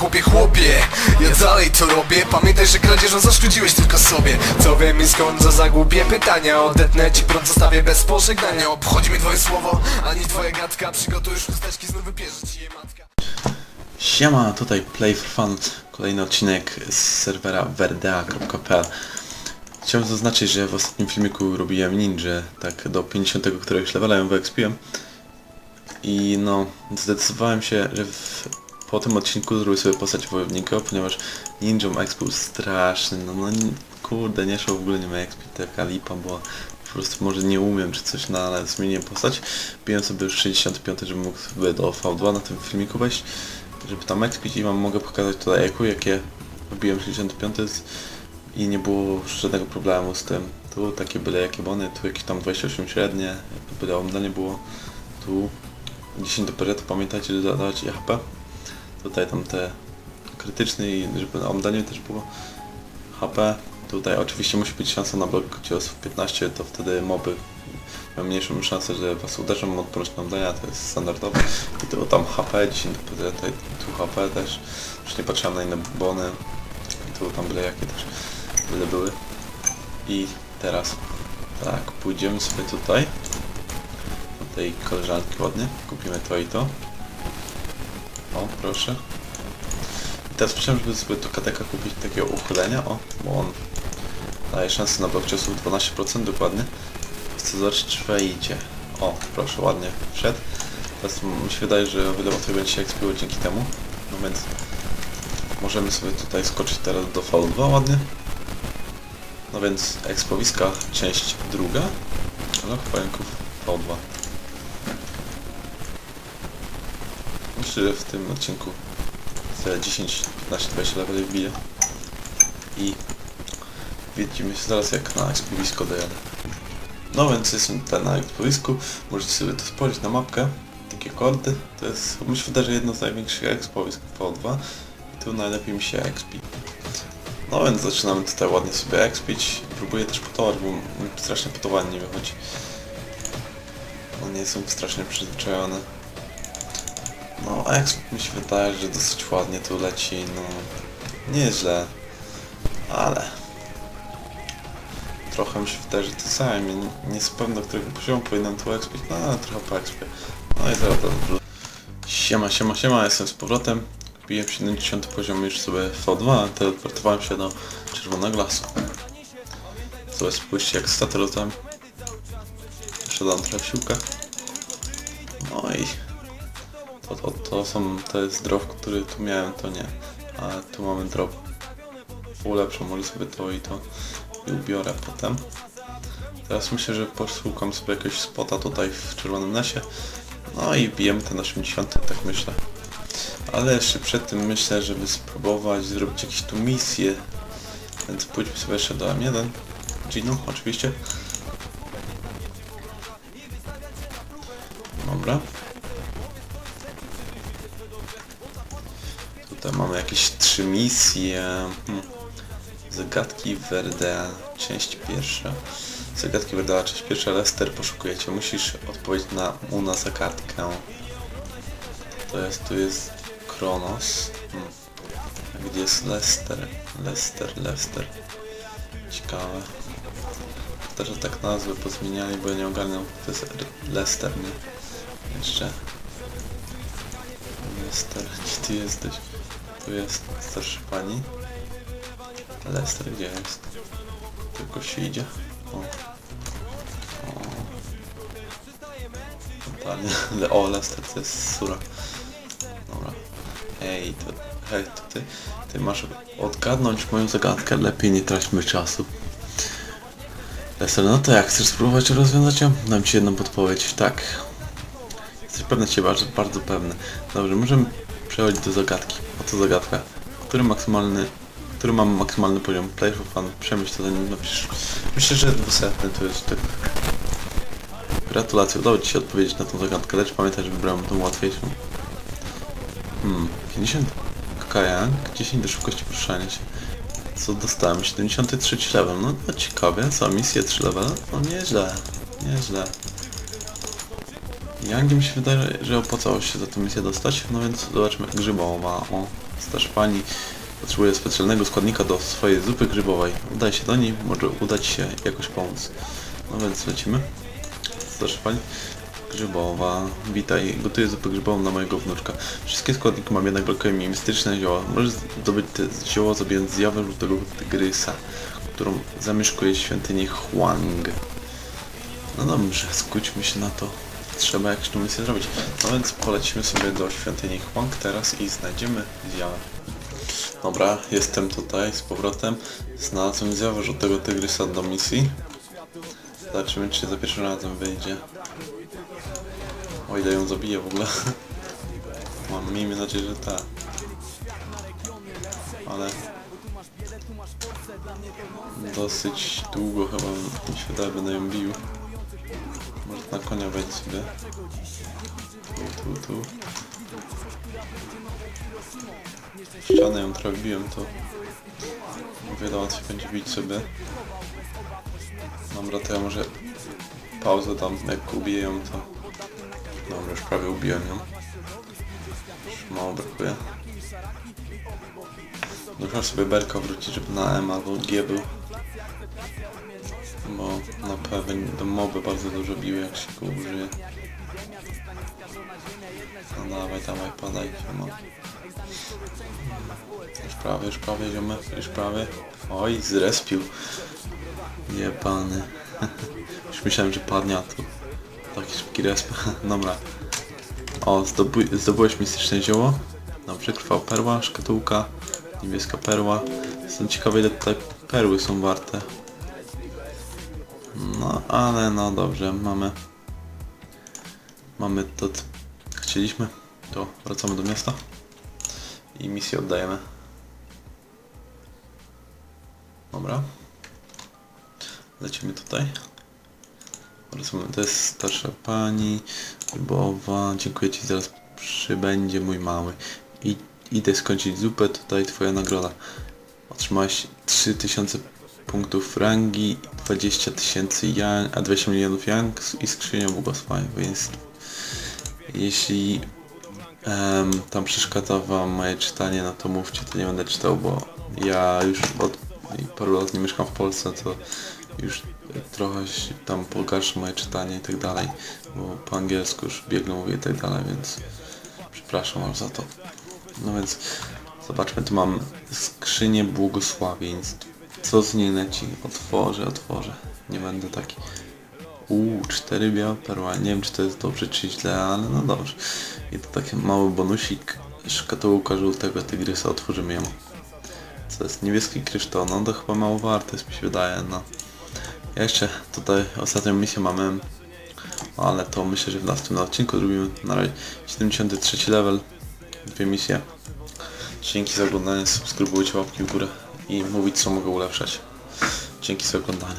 chłopie, chłopie. Ja dalej to robię. Pamiętaj, że kradzieżą zaszkodziłeś tylko sobie. Co wiem i skąd za zagłupie pytania. Odetnę ci prąd zostawię bez pożegnania. Obchodzi mnie twoje słowo, ani twoja gadka. Chusteczki, znów ci je matka. Siema, tutaj Play for Fun, kolejny odcinek z serwera verdea.pl Chciałem zaznaczyć, że w ostatnim filmiku robiłem ninja, tak do 50 któregoś levela ją wyekspiłem. I no, zdecydowałem się, że w, po tym odcinku zrobię sobie postać wojownika, ponieważ ninją exp był straszny, no, no kurde, nie szło w ogóle nie ma exp, taka lipa była, po prostu może nie umiem czy coś, no ale zmieniłem postać, biłem sobie już 65, żebym mógł sobie do V2 na tym filmiku wejść, żeby tam expić i wam mogę pokazać tutaj eku, jakie robiłem 65 z- i nie było żadnego problemu z tym. Tu takie byle jakie bony, tu jakieś tam 28 średnie, byle omdanie było, tu 10 do peretu, pamiętajcie, żeby zadawać HP. Tutaj tam te krytyczne i żeby na omdanie też było HP. Tutaj oczywiście musi być szansa na blok ciosów 15, to wtedy moby mają mniejszą szansę, że was uderzą, odporność na omdania, to jest standardowe. I tu tam HP, 10 do peretu, tu HP też. Już nie patrzyłem na inne bony. I tu tam byle jakie też byle były. I teraz tak, pójdziemy sobie tutaj do tej koleżanki ładnie, kupimy to i to. O, proszę. I teraz myślałem, żeby sobie do KTK kupić takiego uchylenia, o, bo on daje szansę na blok ciosów 12% dokładnie. Chcę zobaczyć, czy wejdzie. O, proszę, ładnie wszedł. Teraz mi się wydaje, że o wiele łatwiej będzie się ekspiło dzięki temu. No więc możemy sobie tutaj skoczyć teraz do V2 ładnie. No więc ekspowiska, część druga. Ale pająków V2. Że w tym odcinku za 10, 15, 20 leveli wbiję. I widzimy się zaraz jak na ekspowisko dojadę. No więc jestem tutaj na ekspowisku. Możecie sobie to spojrzeć na mapkę. Takie kordy. To jest, myślę, że jedno z największych ekspowisk w V2. I tu najlepiej mi się expi. No więc zaczynamy tutaj ładnie sobie expić. Próbuję też potować, bo strasznie potowanie nie wychodzi. No nie jestem strasznie przyzwyczajony. No exp mi się wydaje, że dosyć ładnie tu leci, no nieźle, ale trochę mi się wydaje, że to samo, nie, nie jest którego poziomu powinienem tu expić, no ale trochę po expie. No i zaraz Siema, siema, siema, jestem z powrotem. Biłem 70 poziom już sobie V2, teleportowałem się do czerwonego lasu. Sobie spójrzcie jak staty rozdałem. Szedłem trochę siłkę. No i to, to, to są, to jest drop, który tu miałem, to nie. A tu mamy drop ulepszą, może sobie to i to i ubiorę potem. Teraz myślę, że poszukam sobie jakiegoś spota tutaj w czerwonym lesie. No i bijemy ten 80, tak myślę. Ale jeszcze przed tym myślę, żeby spróbować zrobić jakieś tu misje. Więc pójdźmy sobie jeszcze do M1. Ginu, oczywiście. Dobra. Tutaj mamy jakieś trzy misje. Hmm. Zagadki Verdea, część pierwsza. Zagadki Verdea, część pierwsza. Lester, poszukujecie. Musisz odpowiedzieć na mu zagadkę. To jest, tu jest Kronos. Hmm. Gdzie jest Lester? Lester, Lester. Ciekawe. Też tak nazwy pozmieniali, bo ja nie ogarniam. To jest Lester, nie? Jeszcze. Lester, gdzie ty jesteś? Tu jest starsza pani. Lester gdzie jest? Tylko się idzie. O. O. Le- O, Lester to jest sura. Dobra. Ej, to, hej, to ty, ty masz odgadnąć moją zagadkę. Lepiej nie traćmy czasu. Lester, no to jak chcesz spróbować rozwiązać ją? Dam ci jedną podpowiedź. Tak. Jesteś pewny się bardzo, bardzo pewny. Dobrze, możemy przechodzić do zagadki. Oto zagadka. Który maksymalny, który mam maksymalny poziom Play for Fun? Przemyśl to zanim napisz. Myślę, że dwusetny to jest tak. Gratulacje, udało Ci się odpowiedzieć na tą zagadkę, lecz pamiętaj, że wybrałem tą łatwiejszą. Hmm, 50 kajak, 10 do szybkości poruszania się. Co dostałem? 73 level, no to ciekawie, co, misję 3 level? No nieźle, nieźle. Yangiem mi się wydaje, że opłacało się za tę misję dostać, no więc zobaczmy jak grzybowa, o. Starsz pani potrzebuje specjalnego składnika do swojej zupy grzybowej. Udaj się do niej, może uda Ci się jakoś pomóc. No więc lecimy. Starszy pani grzybowa. Witaj, gotuję zupę grzybową dla mojego wnuczka. Wszystkie składniki mam, jednak brakuje mi mistyczne zioła. Możesz zdobyć te zioło zabijając zjawę żółtego tygrysa, którą zamieszkuje w świątyni Huang. No dobrze, skróćmy się na to. Trzeba jakąś tą misję zrobić. No więc polecimy sobie do świątyni Huang teraz i znajdziemy zjawę. Dobra, jestem tutaj z powrotem. Znalazłem zjawę żółtego tygrysa do misji. Zobaczymy czy za pierwszym razem wyjdzie. O ile ją zabiję w ogóle. Mam miejmy nadzieję, że tak. Ale dosyć długo chyba mi się wydaje będę ją bił. Może na konia wejdź sobie. Tu, tu, tu. Ścianę ją trochę biłem, to o wiele łatwiej będzie bić sobie. Dobra, to ja może pauzę dam, jak ubiję ją, to... Dobra, już prawie ubiłem ją. Już mało brakuje. Muszę sobie berka wrócić, żeby na M albo G był. Bo na P będą moby bardzo dużo biły, jak się go użyje. No dawaj, dawaj, padaj, no. Już prawie, już prawie, ziomek, już prawie. Oj, zrespił. Jebany. Już myślałem, że padnie, a tu taki szybki resp. Dobra. O, zdobył, zdobyłeś mistyczne zioło. Dobrze, krwawa perła, szkatułka, niebieska perła. Jestem ciekawy, ile tutaj perły są warte. No, ale no dobrze, mamy... Mamy to, co chcieliśmy. To wracamy do miasta. I misję oddajemy. Dobra. Lecimy tutaj. Wracamy. To jest starsza pani. Rybowa. Dziękuję Ci, zaraz przybędzie mój mały. I idę skończyć zupę, tutaj Twoja nagroda. Otrzymałeś 3000 punktów rangi, 20 tysięcy yang, a 20 milionów yang i skrzynię błogosławień, więc jeśli em, tam przeszkadza wam moje czytanie, no to mówcie, to nie będę czytał, bo ja już od paru lat nie mieszkam w Polsce, to już trochę się tam pogarsza moje czytanie i tak dalej, bo po angielsku już biegle mówię i tak dalej, więc przepraszam wam za to. No więc zobaczmy, tu mam skrzynię błogosławieństw. Co z niej leci? Otworzę, otworzę. Nie będę taki. Uuu, cztery białe perły. Nie wiem czy to jest dobrze czy źle, ale no dobrze. I to taki mały bonusik. Szkatułka żółtego tygrysa, otworzymy ją. Co jest niebieski kryształ, no to chyba mało warte, mi się wydaje, no. Jeszcze tutaj ostatnią misję mamy, ale to myślę, że w następnym odcinku zrobimy. Na razie 73 level, dwie misje. Dzięki za oglądanie, subskrybujcie łapki w górę i mówić co mogę ulepszać. Dzięki za oglądanie.